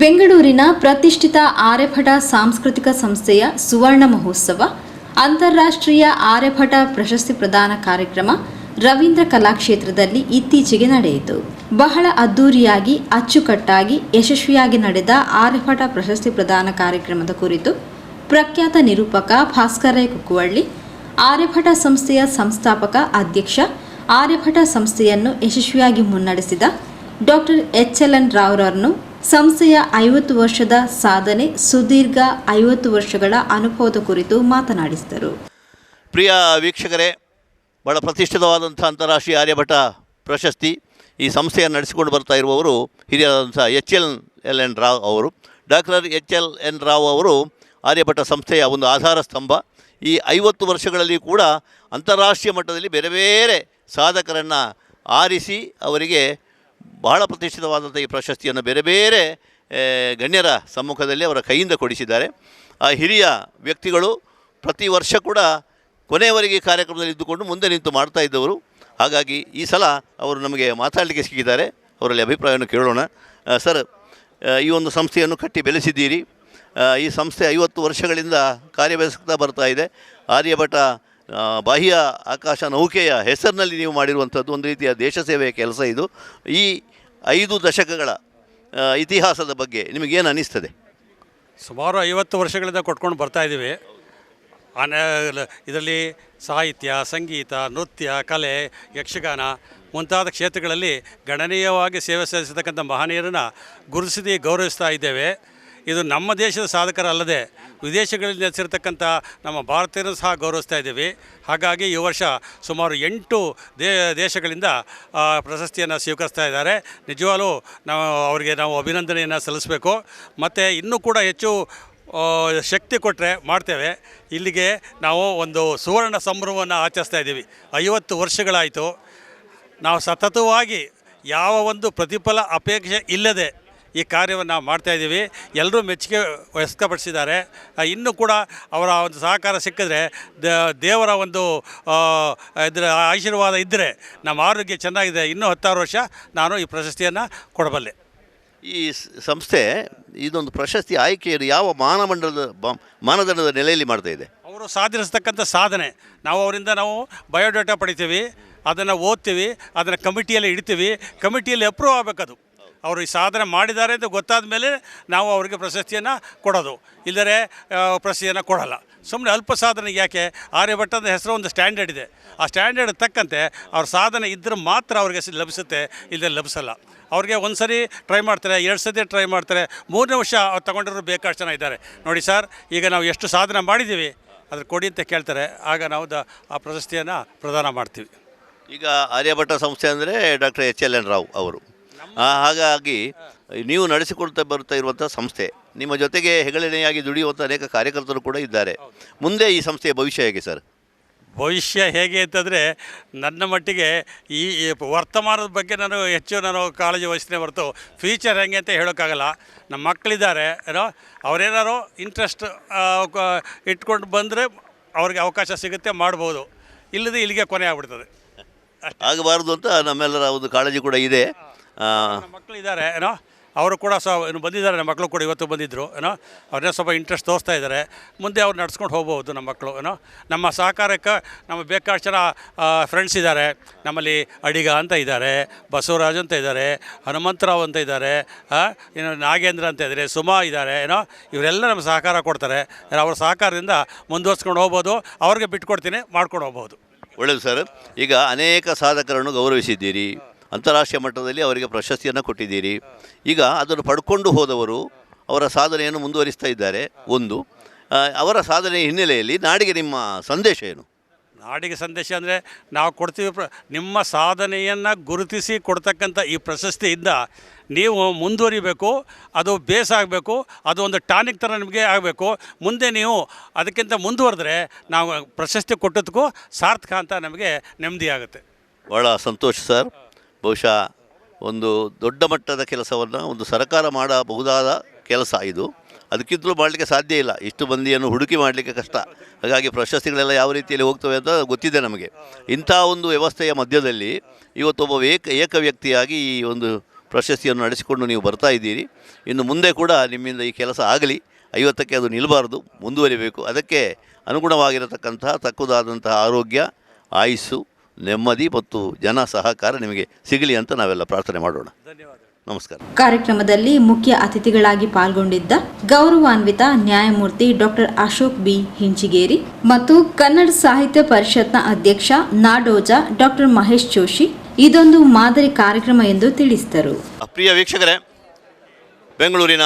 ಬೆಂಗಳೂರಿನ ಪ್ರತಿಷ್ಠಿತ ಆರ್ಯಭಟ ಸಾಂಸ್ಕೃತಿಕ ಸಂಸ್ಥೆಯ ಸುವರ್ಣ ಮಹೋತ್ಸವ, ಅಂತಾರಾಷ್ಟ್ರೀಯ ಆರ್ಯಭಟ ಪ್ರಶಸ್ತಿ ಪ್ರದಾನ ಕಾರ್ಯಕ್ರಮ ರವೀಂದ್ರ ಕಲಾಕ್ಷೇತ್ರದಲ್ಲಿ ಇತ್ತೀಚೆಗೆ ನಡೆಯಿತು. ಬಹಳ ಅದ್ದೂರಿಯಾಗಿ, ಅಚ್ಚುಕಟ್ಟಾಗಿ, ಯಶಸ್ವಿಯಾಗಿ ನಡೆದ ಆರ್ಯಭಟ ಪ್ರಶಸ್ತಿ ಪ್ರದಾನ ಕಾರ್ಯಕ್ರಮದ ಕುರಿತು ಪ್ರಖ್ಯಾತ ನಿರೂಪಕ ಭಾಸ್ಕರಯ್ಯ ಕುಕ್ಕುವಳ್ಳಿ, ಆರ್ಯಭಟ ಸಂಸ್ಥೆಯ ಸಂಸ್ಥಾಪಕ ಅಧ್ಯಕ್ಷ, ಆರ್ಯಭಟ ಸಂಸ್ಥೆಯನ್ನು ಯಶಸ್ವಿಯಾಗಿ ಮುನ್ನಡೆಸಿದ ಡಾಕ್ಟರ್ ಎಚ್ ಎಲ್ ಎನ್ ರಾವ್ರನ್ನು ಸಂಸ್ಥೆಯ ಐವತ್ತು ವರ್ಷದ ಸಾಧನೆ ಸುದೀರ್ಘ ಐವತ್ತು ವರ್ಷಗಳ ಅನುಭವದ ಕುರಿತು ಮಾತನಾಡಿಸಿದರು. ಪ್ರಿಯ ವೀಕ್ಷಕರೇ, ಬಹಳ ಪ್ರತಿಷ್ಠಿತವಾದಂಥ ಅಂತಾರಾಷ್ಟ್ರೀಯ ಆರ್ಯಭಟ ಪ್ರಶಸ್ತಿ ಈ ಸಂಸ್ಥೆಯನ್ನು ನಡೆಸಿಕೊಂಡು ಬರ್ತಾ ಇರುವವರು ಹಿರಿಯಾದಂಥ H L L N Rao ಅವರು. Doctor H L N Rao ಅವರು ಆರ್ಯಭಟ ಸಂಸ್ಥೆಯ ಒಂದು ಆಧಾರ ಸ್ತಂಭ. ಈ ಐವತ್ತು ವರ್ಷಗಳಲ್ಲಿ ಕೂಡ ಅಂತಾರಾಷ್ಟ್ರೀಯ ಮಟ್ಟದಲ್ಲಿ ಬೇರೆ ಬೇರೆ ಸಾಧಕರನ್ನು ಆರಿಸಿ ಅವರಿಗೆ ಬಹಳ ಪ್ರತಿಷ್ಠಿತವಾದಂಥ ಈ ಪ್ರಶಸ್ತಿಯನ್ನು ಬೇರೆ ಬೇರೆ ಗಣ್ಯರ ಸಮ್ಮುಖದಲ್ಲಿ ಅವರ ಕೈಯಿಂದ ಕೊಡಿಸಿದ್ದಾರೆ. ಆ ಹಿರಿಯ ವ್ಯಕ್ತಿಗಳು ಪ್ರತಿ ವರ್ಷ ಕೂಡ ಕೊನೆಯವರೆಗೆ ಕಾರ್ಯಕ್ರಮದಲ್ಲಿ ಇದ್ದುಕೊಂಡು ಮುಂದೆ ನಿಂತು ಮಾಡ್ತಾ ಇದ್ದವರು. ಹಾಗಾಗಿ ಈ ಸಲ ಅವರು ನಮಗೆ ಮಾತಾಡಲಿಕ್ಕೆ ಸಿಕ್ಕಿದ್ದಾರೆ. ಅವರಲ್ಲಿ ಅಭಿಪ್ರಾಯವನ್ನು ಕೇಳೋಣ. ಸರ್ ಈ ಒಂದು ಸಂಸ್ಥೆಯನ್ನು ಕಟ್ಟಿ ಬೆಳೆಸಿದ್ದೀರಿ. ಈ ಸಂಸ್ಥೆ ಐವತ್ತು ವರ್ಷಗಳಿಂದ ಕಾರ್ಯವಹಿಸುತ್ತಾ ಬರ್ತಾ ಇದೆ. ಆರ್ಯಭಟ ಬಾಹ್ಯ ಆಕಾಶ ನೌಕೆಯ ಹೆಸರಿನಲ್ಲಿ ನೀವು ಮಾಡಿರುವಂಥದ್ದು ಒಂದು ರೀತಿಯ ದೇಶ ಸೇವೆಯ ಕೆಲಸ ಇದು. ಈ ಐದು ದಶಕಗಳ ಇತಿಹಾಸದ ಬಗ್ಗೆ ನಿಮಗೇನು ಅನ್ನಿಸ್ತದೆ ಸುಮಾರು ಐವತ್ತು ವರ್ಷಗಳಿಂದ ಕೊಟ್ಕೊಂಡು ಬರ್ತಾ ಇದ್ದೀವಿ. ಇದರಲ್ಲಿ ಸಾಹಿತ್ಯ, ಸಂಗೀತ, ನೃತ್ಯ, ಕಲೆ, ಯಕ್ಷಗಾನ ಮುಂತಾದ ಕ್ಷೇತ್ರಗಳಲ್ಲಿ ಗಣನೀಯವಾಗಿ ಸೇವೆ ಸಲ್ಲಿಸತಕ್ಕಂಥ ಮಹನೀಯರನ್ನು ಗುರುತಿಸಿ ಗೌರವಿಸ್ತಾ ಇದ್ದೇವೆ. ಇದು ನಮ್ಮ ದೇಶದ ಸಾಧಕರಲ್ಲದೆ ವಿದೇಶಗಳಲ್ಲಿ ನೆಲೆಸಿರ್ತಕ್ಕಂಥ ನಮ್ಮ ಭಾರತೀಯರು ಸಹ ಗೌರವಿಸ್ತಾ ಇದ್ದೀವಿ. ಹಾಗಾಗಿ ಈ ವರ್ಷ ಸುಮಾರು ಎಂಟು ದೇ, ದೇಶಗಳಿಂದ ಪ್ರಶಸ್ತಿಯನ್ನು ಸ್ವೀಕರಿಸ್ತಾ ಇದ್ದಾರೆ. ನಿಜವಾಗಲೂ ನಾವು, ಅವರಿಗೆ ನಾವು ಅಭಿನಂದನೆಯನ್ನು ಸಲ್ಲಿಸಬೇಕು. ಮತ್ತು ಇನ್ನೂ ಕೂಡ ಹೆಚ್ಚು ಶಕ್ತಿ ಕೊಟ್ಟರೆ ಮಾಡ್ತೇವೆ. ಇಲ್ಲಿಗೆ ನಾವು ಒಂದು ಸುವರ್ಣ ಸಂಭ್ರಮವನ್ನು ಆಚರಿಸ್ತಾ ಇದ್ದೀವಿ. ಐವತ್ತು ವರ್ಷಗಳಾಯಿತು. ನಾವು ಸತತವಾಗಿ ಯಾವ ಒಂದು ಪ್ರತಿಫಲ ಅಪೇಕ್ಷೆ ಇಲ್ಲದೆ ಈ ಕಾರ್ಯವನ್ನು ನಾವು ಮಾಡ್ತಾಯಿದ್ದೀವಿ ಎಲ್ಲರೂ ಮೆಚ್ಚುಗೆ ವ್ಯಕ್ತಪಡಿಸಿದ್ದಾರೆ. ಇನ್ನೂ ಕೂಡ ಅವರ ಒಂದು ಸಹಕಾರ ಸಿಕ್ಕಿದ್ರೆ ದೇವರ ಒಂದು ಇದರ ಆಶೀರ್ವಾದ ಇದ್ದರೆ ನಮ್ಮ ಆರೋಗ್ಯ ಚೆನ್ನಾಗಿದೆ. ಇನ್ನೂ ಹತ್ತಾರು ವರ್ಷ ನಾನು ಈ ಪ್ರಶಸ್ತಿಯನ್ನು ಕೊಡಬಲ್ಲೆ. ಈ ಸಂಸ್ಥೆ ಇದೊಂದು ಪ್ರಶಸ್ತಿ ಆಯ್ಕೆಯನ್ನು ಯಾವ ಮಾನಮಂಡಲದ ಮಾನದಂಡದ ನೆಲೆಯಲ್ಲಿ ಮಾಡ್ತಾ ಇದೆ? ಅವರು ಸಾಧಿಸತಕ್ಕಂಥ ಸಾಧನೆ. ನಾವು ಅವರಿಂದ ನಾವು ಬಯೋಡೇಟಾ ಪಡಿತೀವಿ. ಅದನ್ನು ಓದ್ತೀವಿ. ಅದನ್ನು ಕಮಿಟಿಯಲ್ಲಿ ಇಡ್ತೀವಿ. ಕಮಿಟಿಯಲ್ಲಿ ಅಪ್ರೂವ್ ಆಗಬೇಕದು. ಅವರು ಈ ಸಾಧನೆ ಮಾಡಿದ್ದಾರೆ ಅಂತ ಗೊತ್ತಾದ ಮೇಲೆ ನಾವು ಅವರಿಗೆ ಪ್ರಶಸ್ತಿಯನ್ನು ಕೊಡೋದು. ಇಲ್ಲದರೆ ಪ್ರಶಸ್ತಿಯನ್ನು ಕೊಡಲ್ಲ. ಸುಮ್ಮನೆ ಅಲ್ಪ ಸಾಧನೆಗೆ ಯಾಕೆ? ಆರ್ಯಭಟ್ಟದ ಹೆಸರು ಒಂದು ಸ್ಟ್ಯಾಂಡರ್ಡ್ ಇದೆ. ಆ ಸ್ಟ್ಯಾಂಡರ್ಡ್ ತಕ್ಕಂತೆ ಅವ್ರ ಸಾಧನೆ ಇದ್ದರೆ ಮಾತ್ರ ಅವ್ರಿಗೆ ಲಭಿಸುತ್ತೆ ಇಲ್ಲದೆ ಲಭಿಸಲ್ಲ. ಅವ್ರಿಗೆ ಒಂದು ಸರಿ ಟ್ರೈ ಮಾಡ್ತಾರೆ, ಎರಡು ಸತಿ ಟ್ರೈ ಮಾಡ್ತಾರೆ, ಮೂರನೇ ವರ್ಷ ಅವ್ರು ತೊಗೊಂಡಿರೋ ಬೇಕಾಷ್ಟು ಜನ ಇದ್ದಾರೆ. ನೋಡಿ ಸರ್, ಈಗ ನಾವು ಎಷ್ಟು ಸಾಧನೆ ಮಾಡಿದ್ದೀವಿ, ಅದ್ರ ಕೊಡಿ ಅಂತ ಕೇಳ್ತಾರೆ, ಆಗ ನಾವು ಆ ಪ್ರಶಸ್ತಿಯನ್ನು ಪ್ರದಾನ ಮಾಡ್ತೀವಿ. ಈಗ ಆರ್ಯಭಟ್ಟ ಸಂಸ್ಥೆ ಅಂದರೆ doctor H L N Rao ಅವರು. ಹಾಗಾಗಿ ನೀವು ನಡೆಸಿಕೊಳ್ತಾ ಬರ್ತಾ ಇರುವಂಥ ಸಂಸ್ಥೆ ನಿಮ್ಮ ಜೊತೆಗೆ ಹೆಗಲನೆಯಾಗಿ ದುಡಿಯುವಂಥ ಅನೇಕ ಕಾರ್ಯಕರ್ತರು ಕೂಡ ಇದ್ದಾರೆ. ಮುಂದೆ ಈ ಸಂಸ್ಥೆಯ ಭವಿಷ್ಯ ಹೇಗೆ ಸರ್? ಭವಿಷ್ಯ ಹೇಗೆ ಅಂತಂದರೆ ನನ್ನ ಮಟ್ಟಿಗೆ ಈ ವರ್ತಮಾನದ ಬಗ್ಗೆ ನಾನು ಹೆಚ್ಚು ನಾನು ಕಾಳಜಿ ವಹಿಸ್ತೇನೆ ಹೊರತು ಫ್ಯೂಚರ್ ಹೆಂಗೆ ಅಂತ ಹೇಳೋಕ್ಕಾಗಲ್ಲ. ನಮ್ಮ ಮಕ್ಕಳಿದ್ದಾರೆ ಏನೋ ಅವರೇನಾರು ಇಂಟ್ರೆಸ್ಟ್ ಇಟ್ಕೊಂಡು ಬಂದರೆ ಅವ್ರಿಗೆ ಅವಕಾಶ ಸಿಗುತ್ತೆ ಮಾಡ್ಬೋದು. ಇಲ್ಲದೆ ಇಲ್ಲಿಗೆ ಕೊನೆ ಆಗ್ಬಿಡ್ತದೆ. ಆಗಬಾರ್ದು ಅಂತ ನಮ್ಮೆಲ್ಲರ ಒಂದು ಕಾಳಜಿ ಕೂಡ ಇದೆ. ಮಕ್ಕಳು ಇದ್ದಾರೆ ಏನೋ? ಅವರು ಕೂಡ ಸ್ವ ಇನ್ನು ಬಂದಿದ್ದಾರೆ ನಮ್ಮ ಮಕ್ಕಳು ಕೂಡ ಇವತ್ತು ಬಂದಿದ್ದರು ಏನೋ? ಅವ್ರನ್ನೇ ಸ್ವಲ್ಪ ಇಂಟ್ರೆಸ್ಟ್ ತೋರಿಸ್ತಾ ಇದ್ದಾರೆ. ಮುಂದೆ ಅವ್ರು ನಡ್ಸ್ಕೊಂಡು ಹೋಗ್ಬೋದು ನಮ್ಮ ಮಕ್ಕಳು ಏನೋ? ನಮ್ಮ ಸಹಕಾರಕ್ಕೆ ನಮ್ಮ ಬೇಕಾಷ್ಟು ಜನ ಫ್ರೆಂಡ್ಸ್ ಇದ್ದಾರೆ. ನಮ್ಮಲ್ಲಿ ಅಡಿಗ ಅಂತ ಇದ್ದಾರೆ ಬಸವರಾಜ್ ಅಂತ ಇದ್ದಾರೆ ಹನುಮಂತರಾವ್ ಅಂತ ಇದ್ದಾರೆ ಇನ್ನು ನಾಗೇಂದ್ರ ಅಂತ ಇದ್ದಾರೆ ಸುಮಾ ಇದ್ದಾರೆ ಏನೋ? ಇವರೆಲ್ಲ ನಮ್ಮ ಸಹಕಾರ ಕೊಡ್ತಾರೆ. ಅವ್ರ ಸಹಕಾರದಿಂದ ಮುಂದುವರ್ಸ್ಕೊಂಡು ಹೋಗ್ಬೋದು. ಅವ್ರಿಗೆ ಬಿಟ್ಕೊಡ್ತೀನಿ ಮಾಡ್ಕೊಂಡು ಹೋಗ್ಬೋದು. ಒಳ್ಳೆಯದು ಸರ್. ಈಗ ಅನೇಕ ಸಾಧಕರನ್ನು ಗೌರವಿಸಿದ್ದೀರಿ. ಅಂತಾರಾಷ್ಟ್ರೀಯ ಮಟ್ಟದಲ್ಲಿ ಅವರಿಗೆ ಪ್ರಶಸ್ತಿಯನ್ನು ಕೊಟ್ಟಿದ್ದೀರಿ. ಈಗ ಅದನ್ನು ಪಡ್ಕೊಂಡು ಹೋದವರು ಅವರ ಸಾಧನೆಯನ್ನು ಮುಂದುವರಿಸ್ತಾ ಇದ್ದಾರೆ. ಒಂದು ಅವರ ಸಾಧನೆ ಹಿನ್ನೆಲೆಯಲ್ಲಿ ನಾಡಿಗೆ ನಿಮ್ಮ ಸಂದೇಶ ಏನು? ನಾಡಿಗೆ ಸಂದೇಶ ಅಂದರೆ ನಾವು ಕೊಡ್ತೀವಿ ಪ್ರ ನಿಮ್ಮ ಸಾಧನೆಯನ್ನು ಗುರುತಿಸಿ ಕೊಡ್ತಕ್ಕಂಥ ಈ ಪ್ರಶಸ್ತಿಯಿಂದ ನೀವು ಮುಂದುವರಿಬೇಕು ಅದು ಬೇಸ್ ಆಗಬೇಕು ಅದು ಒಂದು ಟಾನಿಕ್ ಥರ ನಿಮಗೆ ಆಗಬೇಕು. ಮುಂದೆ ನೀವು ಅದಕ್ಕಿಂತ ಮುಂದುವರೆದ್ರೆ ನಾವು ಪ್ರಶಸ್ತಿ ಕೊಟ್ಟದಕ್ಕೂ ಸಾರ್ಥಕ ಅಂತ ನಮಗೆ ನೆಮ್ಮದಿ ಆಗುತ್ತೆ ಭಾಳ ಸಂತೋಷ ಸರ್. ಬಹುಶಃ ಒಂದು ದೊಡ್ಡ ಮಟ್ಟದ ಕೆಲಸವನ್ನು ಒಂದು ಸರ್ಕಾರ ಮಾಡಬಹುದಾದ ಕೆಲಸ ಇದು. ಅದಕ್ಕಿಂತಲೂ ಮಾಡಲಿಕ್ಕೆ ಸಾಧ್ಯ ಇಲ್ಲ. ಇಷ್ಟು ಮಂದಿಯನ್ನು ಹುಡುಕಿ ಮಾಡಲಿಕ್ಕೆ ಕಷ್ಟ. ಹಾಗಾಗಿ ಪ್ರಶಸ್ತಿಗಳೆಲ್ಲ ಯಾವ ರೀತಿಯಲ್ಲಿ ಹೋಗ್ತವೆ ಅಂತ ಗೊತ್ತಿದೆ ನಮಗೆ. ಇಂಥ ಒಂದು ವ್ಯವಸ್ಥೆಯ ಮಧ್ಯದಲ್ಲಿ ಇವತ್ತೊಬ್ಬ ಏಕ ಏಕ ವ್ಯಕ್ತಿಯಾಗಿ ಈ ಒಂದು ಪ್ರಶಸ್ತಿಯನ್ನು ನಡೆಸಿಕೊಂಡು ನೀವು ಬರ್ತಾ ಇದ್ದೀರಿ. ಇನ್ನು ಮುಂದೆ ಕೂಡ ನಿಮ್ಮಿಂದ ಈ ಕೆಲಸ ಆಗಲಿ. ಐವತ್ತಕ್ಕೆ ಅದು ನಿಲ್ಲಬಾರ್ದು ಮುಂದುವರಿಬೇಕು. ಅದಕ್ಕೆ ಅನುಗುಣವಾಗಿರತಕ್ಕಂತಹ, ತಕ್ಕುದಾದಂತಹ ಆರೋಗ್ಯ, ಆಯುಸ್ಸು ನೆಮ್ಮದಿ ಮತ್ತು ಜನ ಸಹಕಾರ ನಿಮಗೆ ಸಿಗಲಿ ಅಂತ ನಾವೆಲ್ಲ ಪ್ರಾರ್ಥನೆ ಮಾಡೋಣ. ನಮಸ್ಕಾರ. ಕಾರ್ಯಕ್ರಮದಲ್ಲಿ ಮುಖ್ಯ ಅತಿಥಿಗಳಾಗಿ ಪಾಲ್ಗೊಂಡಿದ್ದ ಗೌರವಾನ್ವಿತ ನ್ಯಾಯಮೂರ್ತಿ ಡಾಕ್ಟರ್ ಅಶೋಕ್ ಬಿ. ಹಿಂಚಿಗೇರಿ ಮತ್ತು ಕನ್ನಡ ಸಾಹಿತ್ಯ ಪರಿಷತ್ನ ಅಧ್ಯಕ್ಷ ನಾಡೋಜ ಡಾಕ್ಟರ್ ಮಹೇಶ್ ಜೋಶಿ ಇದೊಂದು ಮಾದರಿ ಕಾರ್ಯಕ್ರಮ ಎಂದು ತಿಳಿಸಿದರು. ಪ್ರಿಯ ವೀಕ್ಷಕರೇ ಬೆಂಗಳೂರಿನ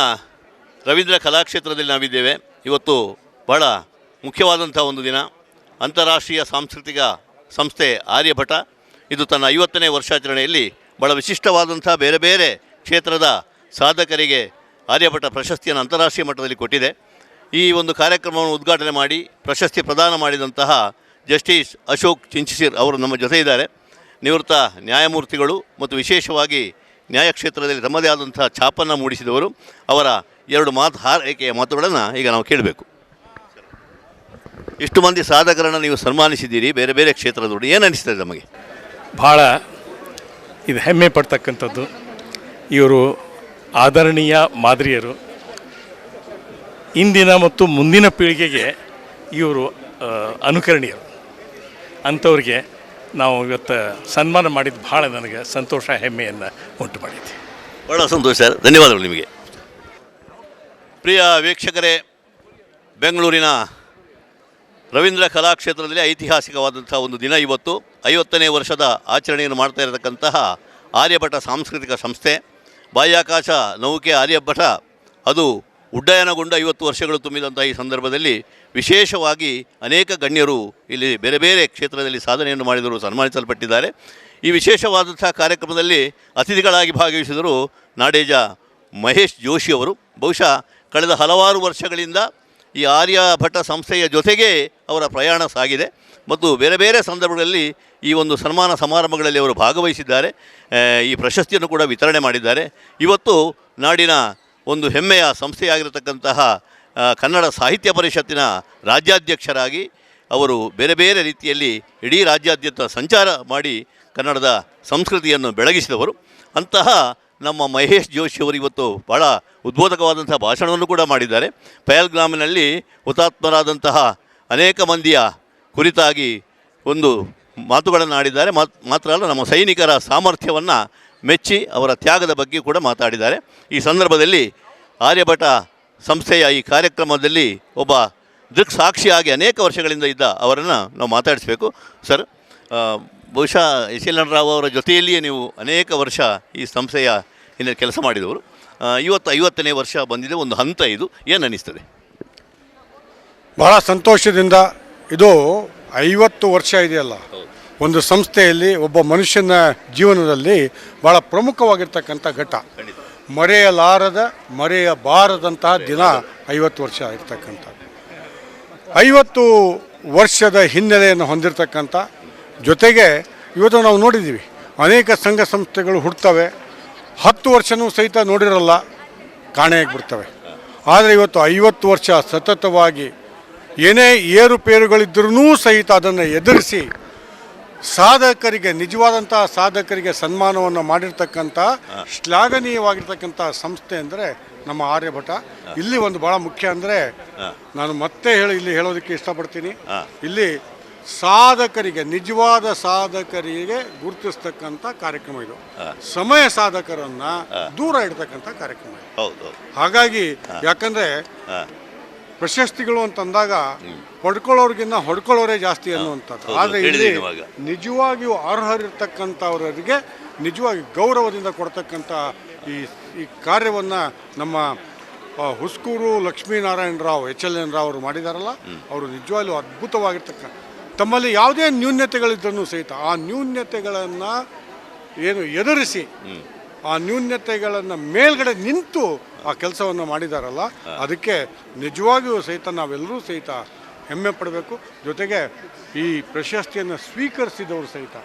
ರವೀಂದ್ರ ಕಲಾಕ್ಷೇತ್ರದಲ್ಲಿ ನಾವಿದ್ದೇವೆ. ಇವತ್ತು ಬಹಳ ಮುಖ್ಯವಾದಂಥ ಒಂದು ದಿನ. ಅಂತಾರಾಷ್ಟ್ರೀಯ ಸಾಂಸ್ಕೃತಿಕ ಸಂಸ್ಥೆ ಆರ್ಯಭಟ. ಇದು ತನ್ನ ಐವತ್ತನೇ ವರ್ಷಾಚರಣೆಯಲ್ಲಿ ಬಹಳ ವಿಶಿಷ್ಟವಾದಂಥ ಬೇರೆ ಬೇರೆ ಕ್ಷೇತ್ರದ ಸಾಧಕರಿಗೆ ಆರ್ಯಭಟ ಪ್ರಶಸ್ತಿಯನ್ನು ಅಂತಾರಾಷ್ಟ್ರೀಯ ಮಟ್ಟದಲ್ಲಿ ಕೊಟ್ಟಿದೆ. ಈ ಒಂದು ಕಾರ್ಯಕ್ರಮವನ್ನು ಉದ್ಘಾಟನೆ ಮಾಡಿ ಪ್ರಶಸ್ತಿ ಪ್ರದಾನ ಮಾಡಿದಂತಹ ಜಸ್ಟಿಸ್ ಅಶೋಕ್ ಚಿಂಚಿಸಿರ್ ಅವರು ನಮ್ಮ ಜೊತೆ ಇದ್ದಾರೆ. ನಿವೃತ್ತ ನ್ಯಾಯಮೂರ್ತಿಗಳು ಮತ್ತು ವಿಶೇಷವಾಗಿ ನ್ಯಾಯ ಕ್ಷೇತ್ರದಲ್ಲಿ ತಮ್ಮದೇ ಆದಂತಹ ಛಾಪನ್ನು ಮೂಡಿಸಿದವರು. ಅವರ ಎರಡು ಮಾತು ಹಾರೈಕೆಯ ಮಾತುಗಳನ್ನು ಈಗ ನಾವು ಕೇಳಬೇಕು. ಇಷ್ಟು ಮಂದಿ ಸಾಧಕರನ್ನು ನೀವು ಸನ್ಮಾನಿಸಿದ್ದೀರಿ ಬೇರೆ ಬೇರೆ ಕ್ಷೇತ್ರದವರು. ಏನು ಅನಿಸ್ತದೆ ನಮಗೆ? ಭಾಳ ಇದು ಹೆಮ್ಮೆ ಪಡ್ತಕ್ಕಂಥದ್ದು. ಇವರು ಆದರಣೀಯ ಮಾದರಿಯರು. ಇಂದಿನ ಮತ್ತು ಮುಂದಿನ ಪೀಳಿಗೆಗೆ ಇವರು ಅನುಕರಣೀಯರು. ಅಂಥವ್ರಿಗೆ ನಾವು ಇವತ್ತು ಸನ್ಮಾನ ಮಾಡಿದ್ದು ಭಾಳ ನನಗೆ ಸಂತೋಷ ಹೆಮ್ಮೆಯನ್ನು ಉಂಟು ಮಾಡಿದ್ದೆ ಬಹಳ ಸಂತೋಷ ಸರ್. ಧನ್ಯವಾದಗಳು ನಿಮಗೆ. ಪ್ರಿಯ ವೀಕ್ಷಕರೇ ಬೆಂಗಳೂರಿನ ರವೀಂದ್ರ ಕಲಾಕ್ಷೇತ್ರದಲ್ಲಿ ಐತಿಹಾಸಿಕವಾದಂಥ ಒಂದು ದಿನ ಇವತ್ತು. ಐವತ್ತನೇ ವರ್ಷದ ಆಚರಣೆಯನ್ನು ಮಾಡ್ತಾ ಇರತಕ್ಕಂತಹ ಆರ್ಯಭಟ ಸಾಂಸ್ಕೃತಿಕ ಸಂಸ್ಥೆ. ಬಾಹ್ಯಾಕಾಶ ನೌಕೆ ಆರ್ಯಭಟ. ಅದು ಉಡ್ಡಯನಗೊಂಡ ಐವತ್ತು ವರ್ಷಗಳು ತುಂಬಿದಂಥ ಈ ಸಂದರ್ಭದಲ್ಲಿ ವಿಶೇಷವಾಗಿ ಅನೇಕ ಗಣ್ಯರು ಇಲ್ಲಿ ಬೇರೆ ಬೇರೆ ಕ್ಷೇತ್ರದಲ್ಲಿ ಸಾಧನೆಯನ್ನು ಮಾಡಿದರು, ಸನ್ಮಾನಿಸಲ್ಪಟ್ಟಿದ್ದಾರೆ. ಈ ವಿಶೇಷವಾದಂಥ ಕಾರ್ಯಕ್ರಮದಲ್ಲಿ ಅತಿಥಿಗಳಾಗಿ ಭಾಗವಹಿಸಿದರು ನಾಡೇಜ ಮಹೇಶ್ ಜೋಶಿಯವರು ಬಹುಶಃ ಕಳೆದ ಹಲವಾರು ವರ್ಷಗಳಿಂದ ಈ ಆರ್ಯಭಟ ಸಂಸ್ಥೆಯ ಜೊತೆಗೆ ಅವರ ಪ್ರಯಾಣ ಸಾಗಿದೆ. ಮತ್ತು ಬೇರೆ ಬೇರೆ ಸಂದರ್ಭಗಳಲ್ಲಿ ಈ ಒಂದು ಸನ್ಮಾನ ಸಮಾರಂಭಗಳಲ್ಲಿ ಅವರು ಭಾಗವಹಿಸಿದ್ದಾರೆ. ಈ ಪ್ರಶಸ್ತಿಯನ್ನು ಕೂಡ ವಿತರಣೆ ಮಾಡಿದ್ದಾರೆ. ಇವತ್ತು ನಾಡಿನ ಒಂದು ಹೆಮ್ಮೆಯ ಸಂಸ್ಥೆಯಾಗಿರತಕ್ಕಂತಹ ಕನ್ನಡ ಸಾಹಿತ್ಯ ಪರಿಷತ್ತಿನ ರಾಜ್ಯಾಧ್ಯಕ್ಷರಾಗಿ ಅವರು ಬೇರೆ ಬೇರೆ ರೀತಿಯಲ್ಲಿ ಇಡೀ ರಾಜ್ಯಾದ್ಯಂತ ಸಂಚಾರ ಮಾಡಿ ಕನ್ನಡದ ಸಂಸ್ಕೃತಿಯನ್ನು ಬೆಳಗಿಸಿದವರು. ಅಂತಹ ನಮ್ಮ ಮಹೇಶ್ ಜೋಶಿ ಅವರು ಇವತ್ತು ಭಾಳ ಉದ್ಬೋಧಕವಾದಂಥ ಭಾಷಣವನ್ನು ಕೂಡ ಮಾಡಿದ್ದಾರೆ. ಪಯಲ್ಗ್ರಾಮಿನಲ್ಲಿ ಹುತಾತ್ಮರಾದಂತಹ ಅನೇಕ ಮಂದಿಯ ಕುರಿತಾಗಿ ಒಂದು ಮಾತುಗಳನ್ನು ಆಡಿದ್ದಾರೆ. ಮಾತ್, ಮಾತ್ರ ಅಲ್ಲ, ನಮ್ಮ ಸೈನಿಕರ ಸಾಮರ್ಥ್ಯವನ್ನು ಮೆಚ್ಚಿ ಅವರ ತ್ಯಾಗದ ಬಗ್ಗೆ ಕೂಡ ಮಾತಾಡಿದ್ದಾರೆ. ಈ ಸಂದರ್ಭದಲ್ಲಿ ಆರ್ಯಭಟ ಸಂಸ್ಥೆಯ ಈ ಕಾರ್ಯಕ್ರಮದಲ್ಲಿ ಒಬ್ಬ ದೃಕ್ಸಾಕ್ಷಿಯಾಗಿ ಅನೇಕ ವರ್ಷಗಳಿಂದ ಇದ್ದ ಅವರನ್ನು ನಾವು ಮಾತಾಡಿಸಬೇಕು. ಸರ್ ಬಹುಶಃ ಎನ್ ರಾವ್ ಅವರ ಜೊತೆಯಲ್ಲಿಯೇ ನೀವು ಅನೇಕ ವರ್ಷ ಈ ಸಂಸ್ಥೆಯ ಹಿಂದೆ ಕೆಲಸ ಮಾಡಿದವರು. ಇವತ್ತು ಐವತ್ತನೇ ವರ್ಷ ಬಂದಿದೆ, ಒಂದು ಹಂತ ಇದು. ಏನು ಅನ್ನಿಸ್ತದೆ ಬಹಳ ಸಂತೋಷದಿಂದ ಇದು ಐವತ್ತು ವರ್ಷ ಇದೆಯಲ್ಲ. ಒಂದು ಸಂಸ್ಥೆಯಲ್ಲಿ ಒಬ್ಬ ಮನುಷ್ಯನ ಜೀವನದಲ್ಲಿ ಬಹಳ ಪ್ರಮುಖವಾಗಿರ್ತಕ್ಕಂಥ ಘಟ್ಟ. ಮರೆಯಲಾರದ, ಮರೆಯಬಾರದಂತಹ ದಿನ ಐವತ್ತು ವರ್ಷ ಇರ್ತಕ್ಕಂಥ ಐವತ್ತು ವರ್ಷದ ಹಿನ್ನೆಲೆಯನ್ನು ಹೊಂದಿರತಕ್ಕಂಥ ಜೊತೆಗೆ ಇವತ್ತು ನಾವು ನೋಡಿದ್ದೀವಿ ಅನೇಕ ಸಂಘ ಸಂಸ್ಥೆಗಳು ಹುಡ್ತವೆ. ಹತ್ತು ವರ್ಷನೂ ಸಹಿತ ನೋಡಿರಲ್ಲ ಕಾಣೆಯಾಗಿ ಬಿಡ್ತವೆ ಆದರೆ ಇವತ್ತು ಐವತ್ತು ವರ್ಷ ಸತತವಾಗಿ ಏನೇ ಏರುಪೇರುಗಳಿದ್ದರೂ ಸಹಿತ ಅದನ್ನು ಎದುರಿಸಿ ಸಾಧಕರಿಗೆ ನಿಜವಾದಂತಹ ಸಾಧಕರಿಗೆ ಸನ್ಮಾನವನ್ನು ಮಾಡಿರ್ತಕ್ಕಂಥ ಶ್ಲಾಘನೀಯವಾಗಿರ್ತಕ್ಕಂಥ ಸಂಸ್ಥೆ ಅಂದರೆ ನಮ್ಮ ಆರ್ಯಭಟ. ಇಲ್ಲಿ ಒಂದು ಭಾಳ ಮುಖ್ಯ ಅಂದರೆ ನಾನು ಮತ್ತೆ ಹೇಳಿ ಇಲ್ಲಿ ಹೇಳೋದಕ್ಕೆ ಇಷ್ಟಪಡ್ತೀನಿ. ಇಲ್ಲಿ ಸಾಧಕರಿಗೆ ನಿಜವಾದ ಸಾಧಕರಿಗೆ ಗುರುತಿಸ್ತಕ್ಕಂಥ ಕಾರ್ಯಕ್ರಮ ಇದು. ಸಮಯ ಸಾಧಕರನ್ನ ದೂರ ಇಡ್ತಕ್ಕಂಥ ಕಾರ್ಯಕ್ರಮ ಇದು. ಹೌದು ಹಾಗಾಗಿ ಯಾಕಂದ್ರೆ ಪ್ರಶಸ್ತಿಗಳು ಅಂತಂದಾಗ ಪಡ್ಕೊಳ್ಳೋರ್ಗಿನ್ನ ಹೊಡ್ಕೊಳ್ಳೋರೇ ಜಾಸ್ತಿ ಅನ್ನುವಂಥದ್ದು. ಆದರೆ ಇಲ್ಲಿ. ನಿಜವಾಗಿಯೂ ಅರ್ಹರಿರ್ತಕ್ಕಂಥವರಿಗೆ ನಿಜವಾಗಿ ಗೌರವದಿಂದ ಕೊಡ್ತಕ್ಕಂಥ ಈ ಈ ಕಾರ್ಯವನ್ನು ನಮ್ಮ Huskur Lakshminarayana Rao H L N Rao ಅವರು ಮಾಡಿದಾರಲ್ಲ ಅವರು ನಿಜವಾಗ್ಲೂ ಅದ್ಭುತವಾಗಿರ್ತಕ್ಕ ತಮ್ಮಲ್ಲಿ ಯಾವುದೇ ನ್ಯೂನ್ಯತೆಗಳಿದ್ದರೂ ಸಹಿತ ಆ ನ್ಯೂನ್ಯತೆಗಳನ್ನು ಏನು ಎದುರಿಸಿ ಆ ನ್ಯೂನ್ಯತೆಗಳನ್ನು ಮೇಲ್ಗಡೆ ನಿಂತು ಆ ಕೆಲಸವನ್ನು ಮಾಡಿದಾರಲ್ಲ ಅದಕ್ಕೆ ನಿಜವಾಗಿಯೂ ಸಹಿತ ನಾವೆಲ್ಲರೂ ಸಹಿತ ಹೆಮ್ಮೆ ಪಡಬೇಕು. ಜೊತೆಗೆ ಈ ಪ್ರಶಸ್ತಿಯನ್ನು ಸ್ವೀಕರಿಸಿದವರು ಸಹಿತ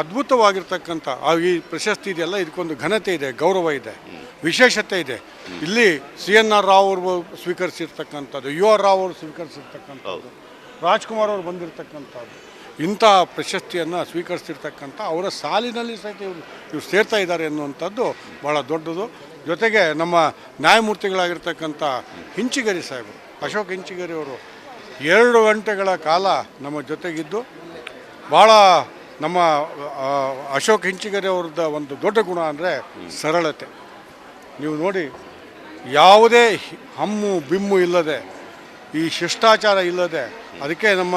ಅದ್ಭುತವಾಗಿರ್ತಕ್ಕಂಥ ಆ ಈ ಪ್ರಶಸ್ತಿ ಇದೆಯಲ್ಲ ಇದಕ್ಕೊಂದು ಘನತೆ ಇದೆ ಗೌರವ ಇದೆ ವಿಶೇಷತೆ ಇದೆ. ಇಲ್ಲಿ ಸಿ ಎನ್ ಆರ್ ರಾವ್ ಅವರು ಸ್ವೀಕರಿಸಿರ್ತಕ್ಕಂಥದ್ದು ಯು ಆರ್ ರಾವ್ ಅವರು ಸ್ವೀಕರಿಸಿರ್ತಕ್ಕಂಥದ್ದು. ರಾಜ್ಕುಮಾರ್ ಅವರು ಬಂದಿರತಕ್ಕಂಥದ್ದು, ಇಂಥ ಪ್ರಶಸ್ತಿಯನ್ನು ಸ್ವೀಕರಿಸಿರ್ತಕ್ಕಂಥ ಅವರ ಸಾಲಿನಲ್ಲಿ ಸಹಿತ ಇವರು, ಇವ್ರು ಸೇರ್ತಾ ಇದ್ದಾರೆ ಅನ್ನುವಂಥದ್ದು ಭಾಳ ದೊಡ್ಡದು. ಜೊತೆಗೆ ನಮ್ಮ ನ್ಯಾಯಮೂರ್ತಿಗಳಾಗಿರ್ತಕ್ಕಂಥ ಹಿಂಚಿಗರಿ ಸಾಹೇಬರು ಅಶೋಕ್ ಹಿಂಚಿಗರಿ ಅವರು ಎರಡು ಗಂಟೆಗಳ ಕಾಲ ನಮ್ಮ ಜೊತೆಗಿದ್ದು. ಭಾಳ ನಮ್ಮ ಅಶೋಕ್ ಹಿಂಚಿಗರಿ ಅವ್ರದ್ದು ಒಂದು ದೊಡ್ಡ ಗುಣ ಅಂದರೆ ಸರಳತೆ. ನೀವು ನೋಡಿ, ಯಾವುದೇ ಹಮ್ಮು, ಬಿಮ್ಮು ಇಲ್ಲದೆ, ಈ ಶಿಷ್ಟಾಚಾರ ಇಲ್ಲದೆ ಅದಕ್ಕೆ ನಮ್ಮ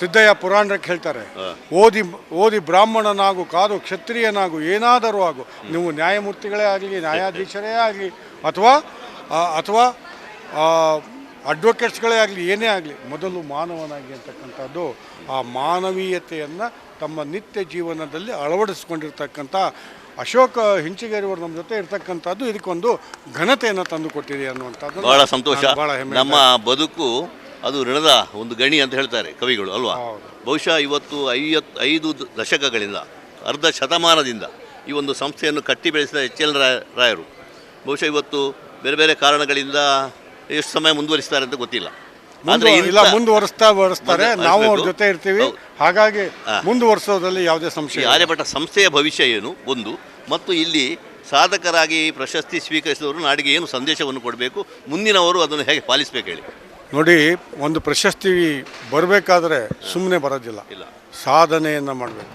ಸಿದ್ದಯ್ಯ ಪುರಾಣಕ್ಕೆ ಹೇಳ್ತಾರೆ ಓದಿ ಓದಿ ಬ್ರಾಹ್ಮಣನಾಗು ಕಾದು ಕ್ಷತ್ರಿಯನಾಗು ಏನಾದರೂ ಆಗು. ನೀವು ನ್ಯಾಯಮೂರ್ತಿಗಳೇ ಆಗಲಿ ನ್ಯಾಯಾಧೀಶರೇ ಆಗಲಿ ಅಥವಾ ಅಥವಾ ಅಡ್ವೊಕೇಟ್ಸ್ಗಳೇ ಆಗಲಿ ಏನೇ ಆಗಲಿ ಮೊದಲು ಮಾನವನಾಗಿ ಅಂತಕ್ಕಂಥದ್ದು ಆ ಮಾನವೀಯತೆಯನ್ನು ತಮ್ಮ ನಿತ್ಯ ಜೀವನದಲ್ಲಿ ಅಳವಡಿಸ್ಕೊಂಡಿರ್ತಕ್ಕಂಥ ಅಶೋಕ ಹಿಂಚಿಗೇರಿಯವರು ನಮ್ಮ ಜೊತೆ ಇರ್ತಕ್ಕಂಥದ್ದು ಇದಕ್ಕೊಂದು ಘನತೆಯನ್ನು ತಂದು ಕೊಟ್ಟಿದೆ ಅನ್ನುವಂಥದ್ದು ಬಹಳ ಸಂತೋಷ. ಭಾಳ ಹೆಮ್ಮೆ ನಮ್ಮ ಬದುಕು ಅದು ಋಣದ ಒಂದು ಗಣಿ ಅಂತ ಹೇಳ್ತಾರೆ ಕವಿಗಳು ಅಲ್ವಾ? ಬಹುಶಃ ಇವತ್ತು ಐವತ್ತು ಐದು ದಶಕಗಳಿಂದ ಅರ್ಧ ಶತಮಾನದಿಂದ ಈ ಒಂದು ಸಂಸ್ಥೆಯನ್ನು ಕಟ್ಟಿ ಬೆಳೆಸಿದ ಎಚ್ ಎಲ್ ರಾಯರು. ಬಹುಶಃ ಇವತ್ತು ಬೇರೆ ಬೇರೆ ಕಾರಣಗಳಿಂದ ಎಷ್ಟು ಸಮಯ ಮುಂದುವರಿಸ್ತಾರೆ ಅಂತ ಗೊತ್ತಿಲ್ಲ. ಆದರೆ ಇಲ್ಲ ಮುಂದುವರಿಸ್ತಾ ಬರೆಸ್ತಾರೆ ನಾವು ಅವ್ರ ಜೊತೆ ಇರ್ತೀವಿ. ಹಾಗಾಗಿ ಮುಂದುವರಿಸೋದ್ರಲ್ಲಿ ಯಾವುದೇ ಸಂಶಯ. ಆರ್ಯಭಟ ಸಂಸ್ಥೆಯ ಭವಿಷ್ಯ ಏನು? ಒಂದು. ಮತ್ತು ಇಲ್ಲಿ ಸಾಧಕರಾಗಿ ಪ್ರಶಸ್ತಿ ಸ್ವೀಕರಿಸಿದವರು ನಾಡಿಗೆ ಏನು ಸಂದೇಶವನ್ನು ಕೊಡಬೇಕು? ಮುಂದಿನವರು ಅದನ್ನು ಹೇಗೆ ಪಾಲಿಸಬೇಕು ಹೇಳಿ. ನೋಡಿ ಒಂದು ಪ್ರಶಸ್ತಿ ಬರಬೇಕಾದ್ರೆ ಸುಮ್ಮನೆ ಬರೋದಿಲ್ಲ. ಸಾಧನೆಯನ್ನು ಮಾಡಬೇಕು.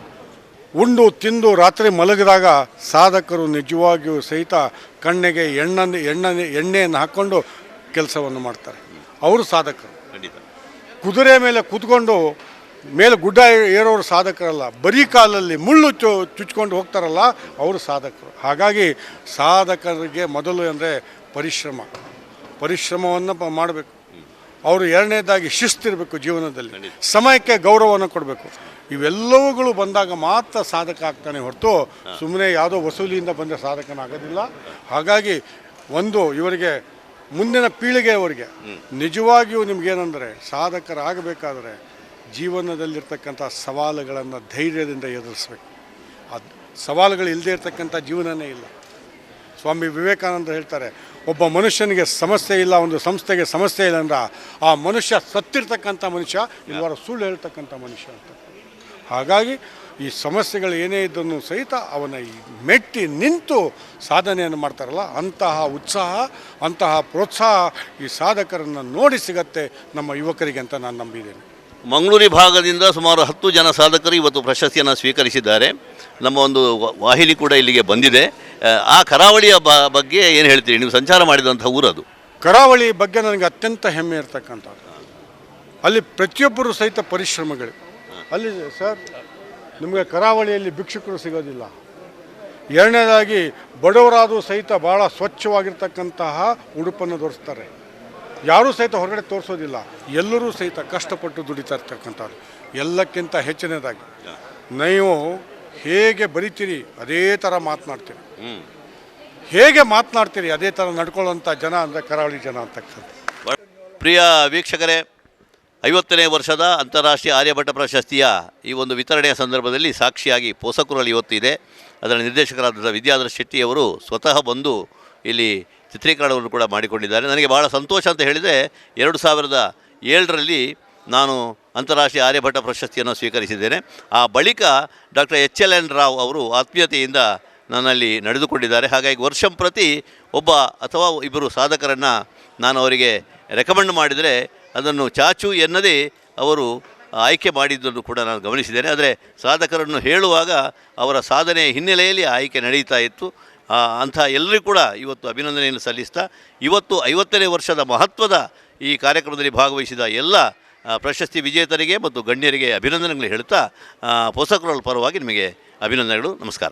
ಉಂಡು ತಿಂದು ರಾತ್ರಿ ಮಲಗಿದಾಗ ಸಾಧಕರು ನಿಜವಾಗಿಯೂ ಸಹಿತ ಕಣ್ಣಿಗೆ ಎಣ್ಣನ್ನು ಎಣ್ಣೆ ಎಣ್ಣೆಯನ್ನು ಹಾಕ್ಕೊಂಡು ಕೆಲಸವನ್ನು ಮಾಡ್ತಾರೆ. ಅವರು ಸಾಧಕರು. ಕುದುರೆ ಮೇಲೆ ಕೂತ್ಕೊಂಡು ಮೇಲೆ ಗುಡ್ಡ ಏರೋರು ಸಾಧಕರಲ್ಲ ಬರೀ ಕಾಲಲ್ಲಿ ಮುಳ್ಳು ಚು ಚುಚ್ಕೊಂಡು ಹೋಗ್ತಾರಲ್ಲ ಅವರು ಸಾಧಕರು. ಹಾಗಾಗಿ ಸಾಧಕರಿಗೆ ಮೊದಲು ಅಂದರೆ ಪರಿಶ್ರಮ. ಪರಿಶ್ರಮವನ್ನು ಮಾಡಬೇಕು. ಅವರು ಎರಡನೇದಾಗಿ ಶಿಸ್ತಿರಬೇಕು ಜೀವನದಲ್ಲಿ. ಸಮಯಕ್ಕೆ ಗೌರವವನ್ನು ಕೊಡಬೇಕು. ಇವೆಲ್ಲವುಗಳು ಬಂದಾಗ ಮಾತ್ರ ಸಾಧಕ ಆಗ್ತಾನೆ ಹೊರತು ಸುಮ್ಮನೆ ಯಾವುದೋ ವಸೂಲಿಯಿಂದ ಬಂದ ಸಾಧಕನಾಗೋದಿಲ್ಲ. ಹಾಗಾಗಿ ಒಂದು ಇವರಿಗೆ ಮುಂದಿನ ಪೀಳಿಗೆಯವರಿಗೆ ನಿಜವಾಗಿಯೂ ನಿಮಗೇನೆಂದರೆ ಸಾಧಕರಾಗಬೇಕಾದರೆ ಜೀವನದಲ್ಲಿರ್ತಕ್ಕಂಥ ಸವಾಲುಗಳನ್ನು ಧೈರ್ಯದಿಂದ ಎದುರಿಸ್ಬೇಕು. ಅದು ಸವಾಲುಗಳು ಇಲ್ಲದೆ ಇರತಕ್ಕಂಥ ಜೀವನನೇ ಇಲ್ಲ. ಸ್ವಾಮಿ ವಿವೇಕಾನಂದ ಹೇಳ್ತಾರೆ ಒಬ್ಬ ಮನುಷ್ಯನಿಗೆ ಸಮಸ್ಯೆ ಇಲ್ಲ, ಒಂದು ಸಂಸ್ಥೆಗೆ ಸಮಸ್ಯೆ ಇಲ್ಲ ಅಂದ್ರೆ ಆ ಮನುಷ್ಯ ಸತ್ತಿರ್ತಕ್ಕಂಥ ಮನುಷ್ಯ, ಇಲ್ವಾರ ಸುಳ್ಳು ಹೇಳ್ತಕ್ಕಂಥ ಮನುಷ್ಯ ಅಂತ. ಹಾಗಾಗಿ ಈ ಸಮಸ್ಯೆಗಳು ಏನೇ ಇದ್ದನ್ನು ಸಹಿತ ಅವನ ಈ ಮೆಟ್ಟಿ ನಿಂತು ಸಾಧನೆಯನ್ನು ಮಾಡ್ತಾರಲ್ಲ, ಅಂತಹ ಉತ್ಸಾಹ, ಅಂತಹ ಪ್ರೋತ್ಸಾಹ ಈ ಸಾಧಕರನ್ನು ನೋಡಿ ಸಿಗತ್ತೆ ನಮ್ಮ ಯುವಕರಿಗೆ ಅಂತ ನಾನು ನಂಬಿದ್ದೇನೆ. ಮಂಗಳೂರು ಭಾಗದಿಂದ ಸುಮಾರು ಹತ್ತು ಜನ ಸಾಧಕರು ಇವತ್ತು ಪ್ರಶಸ್ತಿಯನ್ನು ಸ್ವೀಕರಿಸಿದ್ದಾರೆ. ನಮ್ಮ ಒಂದು ವಾಹಿನಿ ಕೂಡ ಇಲ್ಲಿಗೆ ಬಂದಿದೆ. ಆ, ಕರಾವಳಿಯ ಬಗ್ಗೆ ಏನು ಹೇಳ್ತೀರಿ? ನೀವು ಸಂಚಾರ ಮಾಡಿದಂಥ ಊರದು ಕರಾವಳಿ ಬಗ್ಗೆ ನನಗೆ ಅತ್ಯಂತ ಹೆಮ್ಮೆ ಇರತಕ್ಕಂಥದ್ದು. ಅಲ್ಲಿ ಪ್ರತಿಯೊಬ್ಬರು ಸಹಿತ ಪರಿಶ್ರಮಗಳು. ಅಲ್ಲಿ ಸರ್ ನಿಮಗೆ ಕರಾವಳಿಯಲ್ಲಿ ಭಿಕ್ಷುಕರು ಸಿಗೋದಿಲ್ಲ. ಎರಡನೇದಾಗಿ ಬಡವರಾದರೂ ಸಹಿತ ಭಾಳ ಸ್ವಚ್ಛವಾಗಿರ್ತಕ್ಕಂತಹ ಉಡುಪನ್ನು ತೋರಿಸ್ತಾರೆ ಯಾರೂ ಸಹಿತ ಹೊರಗಡೆ ತೋರಿಸೋದಿಲ್ಲ. ಎಲ್ಲರೂ ಸಹಿತ ಕಷ್ಟಪಟ್ಟು ದುಡಿತಾ ಇರ್ತಕ್ಕಂಥದ್ದು ಎಲ್ಲಕ್ಕಿಂತ ಹೆಚ್ಚಿನದಾಗಿ. ನೀವು ಹೇಗೆ ಬರಿತೀರಿ? ಅದೇ ಥರ ಮಾತನಾಡ್ತೀರಿ. ಹೇಗೆ ಮಾತನಾಡ್ತೀರಿ ಅದೇ ಥರ ನಡ್ಕೊಳ್ಳೋಂಥ ಜನ ಅಂದರೆ ಕರಾವಳಿ ಜನ ಅಂತಕ್ಕಂಥ? ಪ್ರಿಯ ವೀಕ್ಷಕರೇ, ಐವತ್ತನೇ ವರ್ಷದ ಅಂತಾರಾಷ್ಟ್ರೀಯ ಆರ್ಯಭಟ ಪ್ರಶಸ್ತಿಯ ಈ ಒಂದು ವಿತರಣೆಯ ಸಂದರ್ಭದಲ್ಲಿ ಸಾಕ್ಷಿಯಾಗಿ ಪೋಷಕರಲ್ಲಿ ಇವತ್ತಿದೆ. ಅದರ ನಿರ್ದೇಶಕರಾದ ವಿದ್ಯಾಧರ ಶೆಟ್ಟಿಯವರು ಸ್ವತಃ ಬಂದು ಇಲ್ಲಿ ಚಿತ್ರೀಕರಣವನ್ನು ಕೂಡ ಮಾಡಿಕೊಂಡಿದ್ದಾರೆ. ನನಗೆ ಭಾಳ ಸಂತೋಷ ಅಂತ ಹೇಳಿದರೆ, ಎರಡು ಸಾವಿರದ ಏಳರಲ್ಲಿ ನಾನು ಅಂತಾರಾಷ್ಟ್ರೀಯ ಆರ್ಯಭಟ ಪ್ರಶಸ್ತಿಯನ್ನು ಸ್ವೀಕರಿಸಿದ್ದೇನೆ. ಆ ಬಳಿಕ doctor H L N Rao ಅವರು ಆತ್ಮೀಯತೆಯಿಂದ ನನ್ನಲ್ಲಿ ನಡೆದುಕೊಂಡಿದ್ದಾರೆ. ಹಾಗಾಗಿ ವರ್ಷಂಪ್ರತಿ ಒಬ್ಬ ಅಥವಾ ಇಬ್ಬರು ಸಾಧಕರನ್ನು ನಾನು ಅವರಿಗೆ ರೆಕಮೆಂಡ್ ಮಾಡಿದರೆ ಅದನ್ನು ಚಾಚು ಎನ್ನದೇ ಅವರು ಆಯ್ಕೆ ಮಾಡಿದ್ದನ್ನು ಕೂಡ ನಾನು ಗಮನಿಸಿದ್ದೇನೆ. ಆದರೆ ಸಾಧಕರನ್ನು ಹೇಳುವಾಗ ಅವರ ಸಾಧನೆಯ ಹಿನ್ನೆಲೆಯಲ್ಲಿ ಆಯ್ಕೆ ನಡೀತಾ ಇತ್ತು. ಅಂಥ ಎಲ್ಲರಿಗೂ ಕೂಡ ಇವತ್ತು ಅಭಿನಂದನೆಯನ್ನು ಸಲ್ಲಿಸ್ತಾ, ಇವತ್ತು ಐವತ್ತನೇ ವರ್ಷದ ಮಹತ್ವದ ಈ ಕಾರ್ಯಕ್ರಮದಲ್ಲಿ ಭಾಗವಹಿಸಿದ ಎಲ್ಲ ಪ್ರಶಸ್ತಿ ವಿಜೇತರಿಗೆ ಮತ್ತು ಗಣ್ಯರಿಗೆ ಅಭಿನಂದನೆಗಳು ಹೇಳುತ್ತಾ ಪೋಷಕರ ಪರವಾಗಿ ನಿಮಗೆ ಅಭಿನಂದನೆಗಳು, ನಮಸ್ಕಾರ.